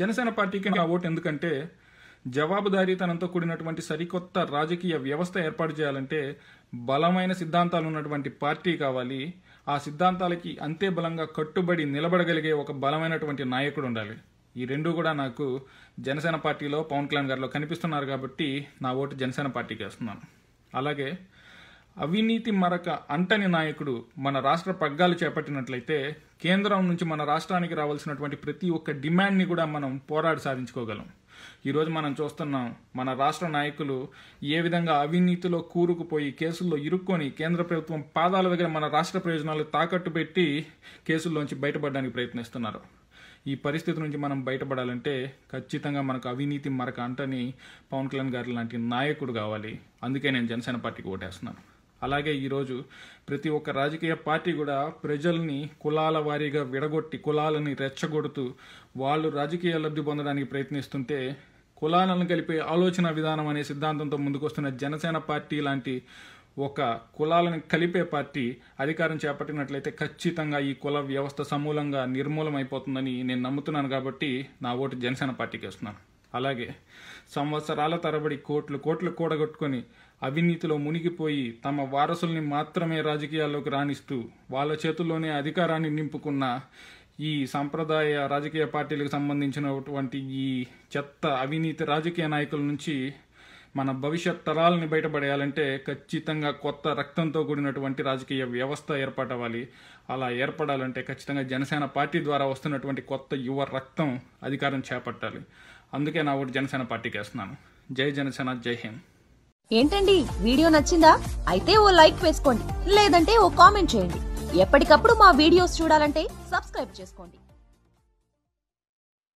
జనసేన పార్టీకి ఆ ఓటు ఎందుకంటే జవాబుదారీతనంతో కూడినటువంటి సరికొత్త రాజకీయ వ్యవస్థ ఏర్పాటు చేయాలంటే బలమైన సిద్ధాంతాలు ఉన్నటువంటి పార్టీ కావాలి. ఆ సిద్ధాంతాలకి అంతే బలంగా కట్టుబడి నిలబడగలిగే ఒక బలమైనటువంటి నాయకుడు ఉండాలి. ఈ రెండు కూడా నాకు జనసేన పార్టీలో పవన్ కళ్యాణ్ గారిలో కనిపిస్తున్నారు కాబట్టి నా ఓటు జనసేన పార్టీకి వేస్తున్నాను. అలాగే అవినీతి మరక అంటని నాయకుడు మన రాష్ట్ర పగ్గాలు చేపట్టినట్లయితే కేంద్రం నుంచి మన రాష్ట్రానికి రావాల్సినటువంటి ప్రతి ఒక్క డిమాండ్ని కూడా మనం పోరాడి సాధించుకోగలం. ఈరోజు మనం చూస్తున్నాం మన రాష్ట్ర నాయకులు ఏ విధంగా అవినీతిలో కూరుకుపోయి కేసుల్లో ఇరుక్కొని కేంద్ర ప్రభుత్వం పాదాల దగ్గర మన రాష్ట్ర ప్రయోజనాలు తాకట్టు పెట్టి కేసుల్లోంచి బయటపడడానికి ప్రయత్నిస్తున్నారు. ఈ పరిస్థితి నుంచి మనం బయటపడాలంటే ఖచ్చితంగా మనకు అవినీతి మరక అంటని పవన్ కళ్యాణ్ గారి లాంటి నాయకుడు కావాలి. అందుకే నేను జనసేన పార్టీకి ఓటేస్తున్నాను. అలాగే ఈరోజు ప్రతి ఒక్క రాజకీయ పార్టీ కూడా ప్రజల్ని కులాల వారీగా విడగొట్టి కులాలని రెచ్చగొడుతూ వాళ్ళు రాజకీయ లబ్ధి పొందడానికి ప్రయత్నిస్తుంటే కులాలను కలిపే ఆలోచన విధానం అనే సిద్ధాంతంతో ముందుకొస్తున్న జనసేన పార్టీ లాంటి ఒక కులాలను కలిపే పార్టీ అధికారం చేపట్టినట్లయితే ఖచ్చితంగా ఈ కుల వ్యవస్థ సమూలంగా నిర్మూలమైపోతుందని నేను నమ్ముతున్నాను కాబట్టి నా ఓటు జనసేన పార్టీకి వేస్తున్నాను. అలాగే సంవత్సరాల తరబడి కోట్లు కోట్లు కూడగొట్టుకొని అవినీతిలో మునిగిపోయి తమ వారసుల్ని మాత్రమే రాజకీయాల్లోకి రాణిస్తూ వాళ్ళ చేతుల్లోనే అధికారాన్ని నింపుకున్న ఈ సాంప్రదాయ రాజకీయ పార్టీలకు సంబంధించినటువంటి ఈ చెత్త అవినీతి రాజకీయ నాయకుల నుంచి మన భవిష్యత్ తరాలని బయటపడేయాలంటే ఖచ్చితంగా కొత్త రక్తంతో కూడినటువంటి రాజకీయ వ్యవస్థ ఏర్పడవాలి. అలా ఏర్పడాలంటే ఖచ్చితంగా జనసేన పార్టీ ద్వారా వస్తున్నటువంటి కొత్త యువ రక్తం అధికారం చేపట్టాలి. అందుకే నా ఓటు జనసేన పార్టీకి వేస్తున్నాను. జై జనసేన జై హింద్. ఏంటండి? వీడియో నచ్చిందా? అయితే ఓ లైక్ వేసుకోండి. లేదంటే ఓ కామెంట్ చేయండి. ఎప్పటికప్పుడు మా వీడియోస్ చూడాలంటే సబ్స్క్రైబ్ చేసుకోండి.